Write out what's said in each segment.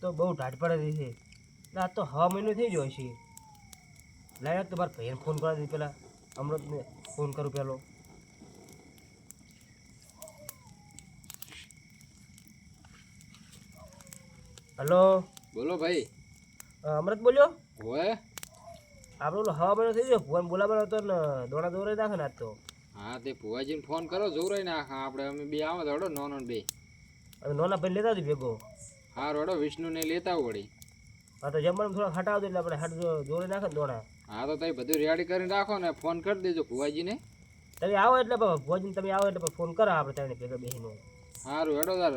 તો બહુ ઢાઢ પડે છે. એટલે આજ તો હવા મહિનો થઈ ગયો છે લાય તો મારા ભાઈને ફોન કરા દે પેલા. અમૃતને ફોન કરું પેલો. હલો? બોલો ભાઈ. અમૃત બોલ્યો? હોય આપણે હવા મહિનો થઈ ગયો ફોન બોલાવવાનો હતો ને દોડા દોરે નાખે ને આજ તો. હા તે ભુવાજીને ફોન કરો જોરાઈ નાખ. આપણે અમે બે આવો દોડો નોનો બે. હવે નાના ભાઈ લેતા હતી ભેગો. હા રોડો વિષ્ણુને લેતા વળી. હા તો જમવાનું થોડા હટાવતો એટલે આપણે હાટ જોડે નાખે દોડા. હા તો તમે બધું રેડી કરીને રાખો ને ફોન કરી દેજો ભુવાજીને. તમે આવો એટલે ભોજન તમે આવો એટલે ફોન કરો આપણે ત્રણે ભેગા બેસીને સારું હેડો તાર.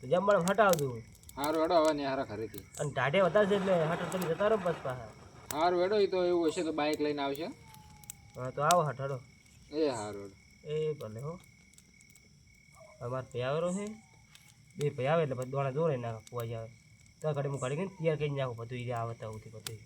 તો જમવાનું હટાવજો. સારું હેડો હવે ને હારા ખરીદી અને ટાઢે વધારે છે એટલે હટ તમે જતા રહો બસ પાસે સારું હેડો એ તો એવું હશે તો બાઇક લઈને આવશે. હા તો આવો હાટ હડો. એ સારું એ ભલે હો. અમારે ત્યાં આવેલો છે. બે ભાઈ આવે એટલે પછી દોણા દોરે નાખે ફુવા આવે તો ઘડી હું ઘડી ગઈને તૈયાર કરીને નાખું બધું એ આવે તો બધું બધું.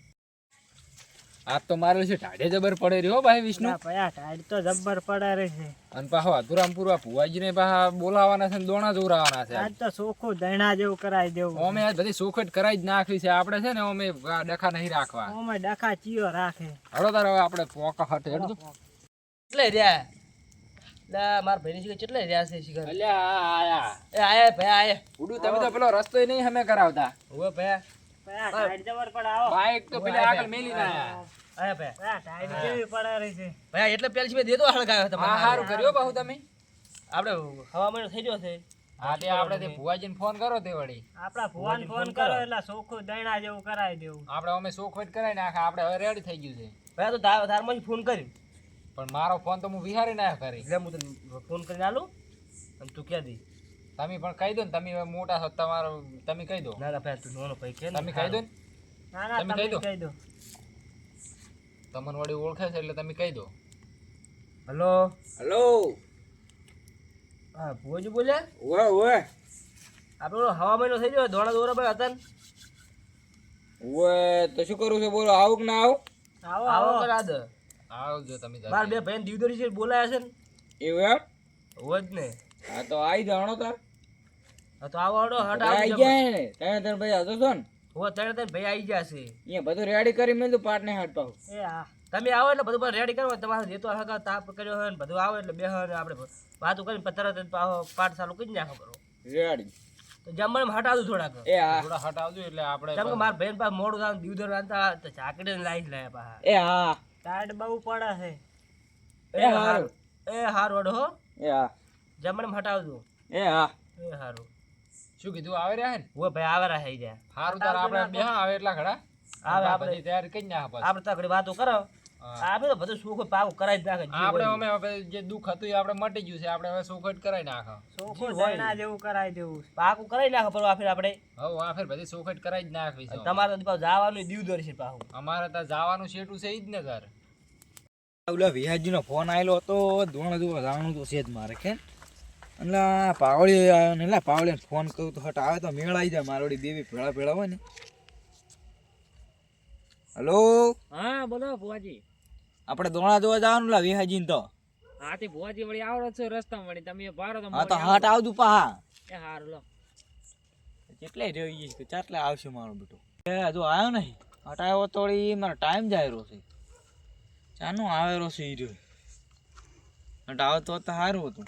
આજ તો મારે છે ઢાઢે જબર પડે રહ્યો ભાઈ વિષ્ણુ. પયા ટાઈડ તો જબર પડે રહે છે. અને પાછો અધુરામ પૂરવા ભુવાજીને પાછા બોલાવાના છે ને દોણા જોરાવાના છે આજ. તો સોખું દણા જેવું કરાવી દેવું. અમે આજ બધી સોખટ કરાવી જ નાખવી છે. આપણે છે ને અમે આ ડખા નહીં રાખવા. અમે ડખા ચીયો રાખે. હળો તાર હવે આપણે પોકા હટ હેડજો. કેટલે રહ્યા. લા માર ભાઈની શિખર કેટલે રહ્યા છે શિખર અલ્યા આ આયા એ આયા ભાઈ આયા. ઉડું તમે તો પેલો રસ્તો નહીં અમે કરાવતા. ઓવે ભાઈ. પયા ટાઈડ જબર આવો. બાઈક તો પેલા આગળ મેલી ના આયા. ભાઈ. ટાઈડ કેવી પડા રહી છે? ભાઈ એટલે પેલી મેં દેતો હળગાવ્યો હા તમારે કર્યો બાહુ તમે. આપણે હવામાન થઈ ગયો છે. હા તે આપણે તે ભુવાજીને ફોન કરો તે વળી. આપડા ભુવાન ફોન કરો એટલે ચોખ્ખું દૈણા જેવું કરાવી દેવું. આપણે અમે સોખવટ કરાવી નાખા આપણે હવે રેડી થઈ ગયું છે. ભાઈ તો ફોન કર્યો. પણ મારો ફોન તો હું વિહારી ના કરી એટલે હું તને ફોન કરીને આલું અને તું ક્યાં દી. તમે પણ કહી દો ને તમે મોટા છો તમારો તમે કહી દો. ના ના ભાઈ તું નોનો ભાઈ કે તમે કહી દો ને. ના ના તમે કહી દો. કહી દો. તમને વળી ઓળખે છે એટલે તમે કહી દો. હલો? હલો? હા ભુવાજી બોલ્યા? ઓવે ઓવે આપણો હવા મહિનો થઈ ગયો ધોળા દોરા ભાઈ હતા ને. ઓવે તો શું કરું છે બોલો આવું કે ના આવું? આવો આવો કરા દે આવજો તમે બાર બે ભાઈ દીવદરી છે બોલાયા છે ને. એવું એમ? હોય જ ને. હા તો આવી જાણો તાર હા તો આવો હડો હટ આવી ગયા ને તને તને ભાઈ હતો છો ને. હો તને તને ભાઈ આવી ગયા છે. અહીંયા બધું રેડી કરી મેં તો પાટ ને હાટ પાઉં એ હા. તમે આવો એટલે બધું રેડી કરો તમારે જેતો હકા તાપ કર્યો હોય ને બધું આવે એટલે બે હોય આપણે વાતો કરીને તરત જ પાઠ ચાલુ કરી નાખો કરો. રેડી તો જમવાનું હટાવજો થોડાક. એ હા. થોડા હટાવજો એટલે આપણે કેમ કે મારા ભાઈ પાસે મોડું થાય દીવદર રાંધતા તો ચાકડી લાઈ લાયા પા એ હા. ટાઈટ બહુ પડે છે. એ હારું. એ હારું અડો હો. એ હા. જમણ હટાવજો. એ હા. એ હારું. શું કીધું? આવે રહ્યા ને? ઓ ભાઈ આવે રહ્યા જાય હારું તાર આપણે બે આવે એટલા ખડા આવે આપણે. તૈયાર કરી ના આપણે તો આગળ વાતો કરો. આપણે તો બધું સુખ પાવું કરાવી જ નાખે આપણે અમે હવે જે દુઃખ હતું એ આપણે મટી ગયું છે આપણે હવે સોખટ કરાવી નાખે. જે ના જેવું કરાવી દેવું પાકું કરાવી નાખે પર આફેર આપણે હવ આફેર બધી સોખટ કરાવી જ નાખવી છે તમારે તો પાછું જવાનું દીવદર છે પાછું. અમારે તો જવાનું શેટું છે ઈ જ ને તાર ઓલા વિહાજી નો ફોન આવેલો હતો ધોણ જોવા જાણું તો છે જ મારે કે? એટલે આ પાવળી આવ્યો ને એટલે પાવળી ફોન કરું તો હટ આવે તો મેળ આવી જાય મારોડી દેવી ભેળા ભેળા હોય ને. હલો? હા? બોલો ભુવાજી. આપણે દોણા જોવા જવાનું લા વિહાજી તો. હા તે ભુવાજી વળી આવડો છો રસ્તા વળી. તમે ભારો તો હા તો હાટ આવતું પા એ હારું લો. કેટલે રહી કે ચાટલે આવશે મારો બેટો. એ હજુ આવ્યો નહીં. હટાયો તો મારો ટાઈમ જાય રહ્યો છે. ચાનો આવેલો છે ઈ રહ્યો. હટ આવતો તો સારું હતું.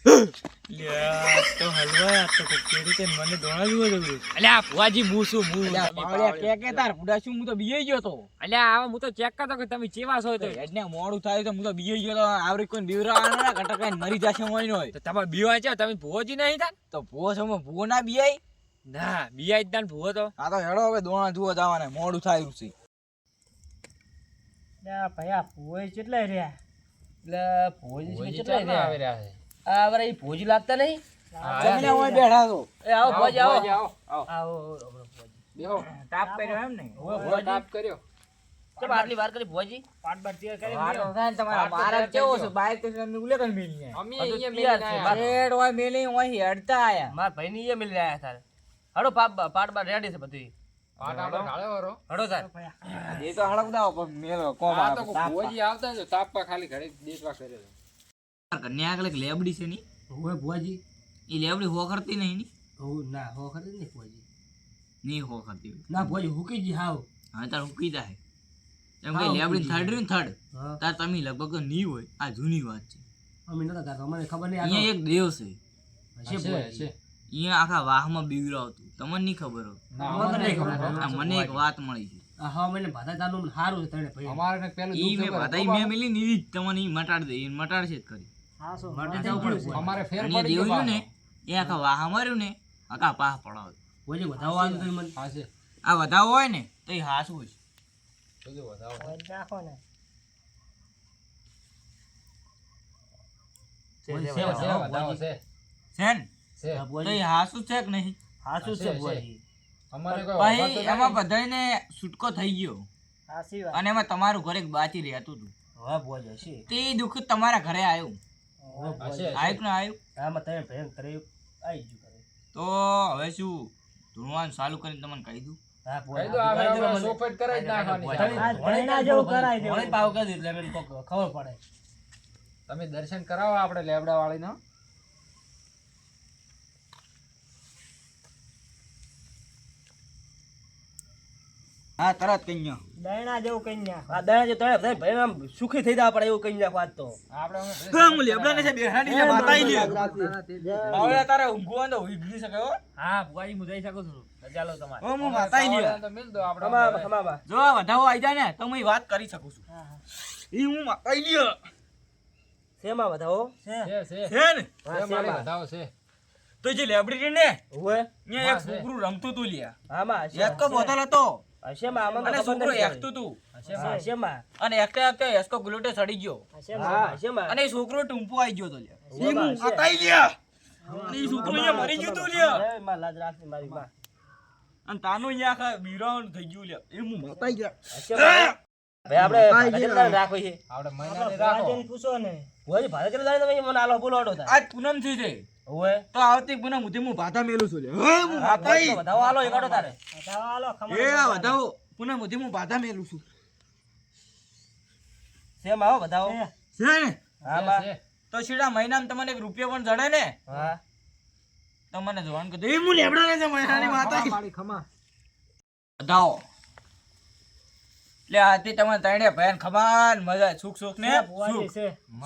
તો હલવા આ તો કેરી તે મને દોણા જેવો જબરો અલ્યા ભુવાજી હું શું હું પાવળિયા કે કે તાર બુડા શું હું તો બીઈ ગયો તો. અલ્યા આવો હું તો ચેક કરતો કે તમે ચેવા છો તો. હેડને મોડું થાય તો હું તો બીઈ ગયો તો આવરી કોઈ બીવરાવાના ના કટકાઈને મરી જશે મોય તો તમે બીવા છો તમે ભુવાજી નહીં થા તો ભૂવો ભૂવો ના બીઆઈ? ના બીયા જ તાન ભુવો તો. આ તો હેડો હવે દોણા જુઓ જવાના મોડું થાય છે. ભયા ભોજ કેટલા રહ્યા? એટલે ભોજી ભોજી કેટલા આવી રહ્યા? રહ્યા છે. આ વરે ઈ ભોજી લાગતા નહીં? જમીને હોય બેઠા તો એ આવો ભોજી આવો આવો. આવો. આવો. હમણાં ભોજી. બેહો. તાપ કર્યો એમ ને? હોવે, ભુવાજી. તાપ કર્યો. કેમ આટલી વાર કરી ભોજી. પાટ બાટ તૈયાર વાર તો થાય ને તમારા મારા કેવો છે? બાઈક તો તમે ઉલે કઈ મેલી અમે અહીંયા મેલીને આયા. રેડ હોય મેલી હોય હેડતા આયા. મારા ભાઈ ની મિલ રહ્યા તારે. હડો પાપ પાટ બાટ રેડી છે બધું. પાટ આપણે કાળે વરો હડો તાર. એ તો હળક દાવ પણ મેલો કોમ આ તો ભોજી આવતા જો તાપવા ખાલી ઘરે દેશવા કર્યો કન્યા આગળ એક લેબડી છે ની. હોય ભુવાજી? એ લેબડી હો કરતી નહીં ની? હો ના હો કરતી નહીં ભુવાજી. નહીં હો કરતી ના ભુવાજી હુકી જી હાવ. હા તાર હુકી જાય. એમ કે લેબડી થર્ડ ને થર્ડ તાર તમે લગભગ નહીં હોય. આ જૂની વાત છે. અમે નતા કરતા અમને ખબર નહીં અહીંયા એક દેવ છે. અહીંયા આખા વાહમાં બીવરાવતું તમને નહીં ખબર હોય. મને નહીં ખબર મને એક વાત મળી છે. હા મને ભાતા તાનું સારું છે તને ભાઈ. અમારે પેલું ઈ મેં મિલી નીરી તમને મટાડ દે. ઈ મટાડશે જ ખરી. અમારે ફેર પડી ગયો ને એ આખા વાહ માર્યું ને આખા પાહ પડાવે ભુવાજી વધાવો આવ્યું તમે મને હા છે આ વધાવો હોય ને તો એ હાસવું છે. વધાવો. ને. છે હા, તો ભુવાજી. એ હાસું છે કે નહીં? હાચું છે, છે છે. અમારે કોઈ એમાં નહીં. બધાને છૂટકો થઈ ગયો. અને એમાં તમારું ઘરે બાચી રહ્યા હતું. તે દુઃખ તમારા ઘરે આવ્યું. હા, ભુવાજી. હશે. આવ્યું કે ના આવ્યું આમાં તમે ભયંકર આવી ગયું કરે. તો હવે શું? ધૂણવાનું ચાલુ કરીને તમને કહી દઉં. તમે કહી કરાવો આપડે લેબડા વાળી નો કરાવી જ નાખવાની છે. તમે ભણીના જેવું કરાવી દો ભણી પાવ કરી દો એટલે મને કોક ખબર પડે તમે હા તરત કઈ આ દયા જે તમે તમે ભાઈ આમ સુખી થઈ જવા પડે એવું કહી નાખો આજ તો. આપણે અમે હવે તારે ઊંઘવાનું તો ઊંઘી શકે હો. હા ભુવાજી હું જઈ શકું છું. રજા તમારે. હો, હું માતાઈ લ્યો. તો મિલ દો આપણે ખમા ખમા જો વધાવો આવી જાય ને તો હું વાત કરી શકું છું. ઈ હું માતાઈ લ્યો. શેમાં વધાવો? છે છે. છે ને? છે શેમાં? વધાવો છે. તો જે લેબડી ને એક છોકરું રમતું તું લ્યા. આમાં હશે એસકો બોતલ હતો. હશેમાં આમાં અને છોકરો એકતું તું હા, હશેમાં અને એકતે એકતે એસકો ગુલોટે સડી ગયો હા હશેમાં અને છોકરો ટૂંપો આવી ગયો તો લ્યા ઈ ઉવેમાં હું હશે. માતાઈ લ્યા અને છોકરો અહીંયા મરી ગયું તું લ્યા અરે, માં લાજ મારી માં અને તાનું અહીંયા આખા બીરાવાનું થઈ ગયું લ્યા એ હું માતાઈ ગયા. આપણે છે આપણે રાખો મને આલો બોલો પૂનમથી છે તો આવતી પૂનમ સુધી હું ભાતા મેલું છું હે હું હા ઈ વધાવો આલો એક અડો તારે એ આ વધાવો. પૂનમ સુધી હું ભાતા મેલું છું. શેમાં આવો વધાવો. છે. ને? હા બા. તો સીધા મહિનામાં તમને એક રૂપિયો પણ જડે ને? હા. તો મને જોવાનું કીધું. એ હું લેબડા ને મહિનાની માતા મારી ખમા. વધાવો. એટલે આથી તમે ત્રણે ભયાન ખબાન મજા સુખ સુખ ને સુખ.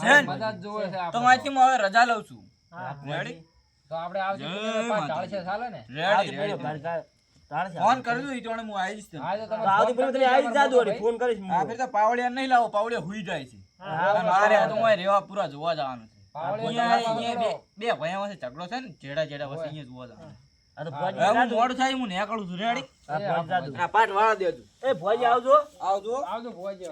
ને? મદદ જોવે તો અહીંથી હું હવે રજા લઉં છું. રેડી તો આપણે આવજો માતાજી. ઢાળશે ચાલે ને? રેડી રેડી છે ફોન કરજો ઈ જોણે હું આવી તને. હા તો તમે. આવતી પેલી કરી આવી જાદુ મોટા ફોન કરીશ હું. આ ફેર તો પાવડિયા નહીં લાવો પાવડિયા હુઈ જાય છે. મારે તો હું રેવા પૂરા જોવા જવાનું છે. પાવડિયા બે બે ભયા વચ્ચે ઝઘડો છે ને જેડા જેડા વચ્ચે અહીંયા જોવા જવાનું આ તો. મોડું થાય હું નીકળું છું. રેડી આ પાટ વાળા દેજો. એ ભુવાજી આવજો. આવજો. આવજો ભુવાજી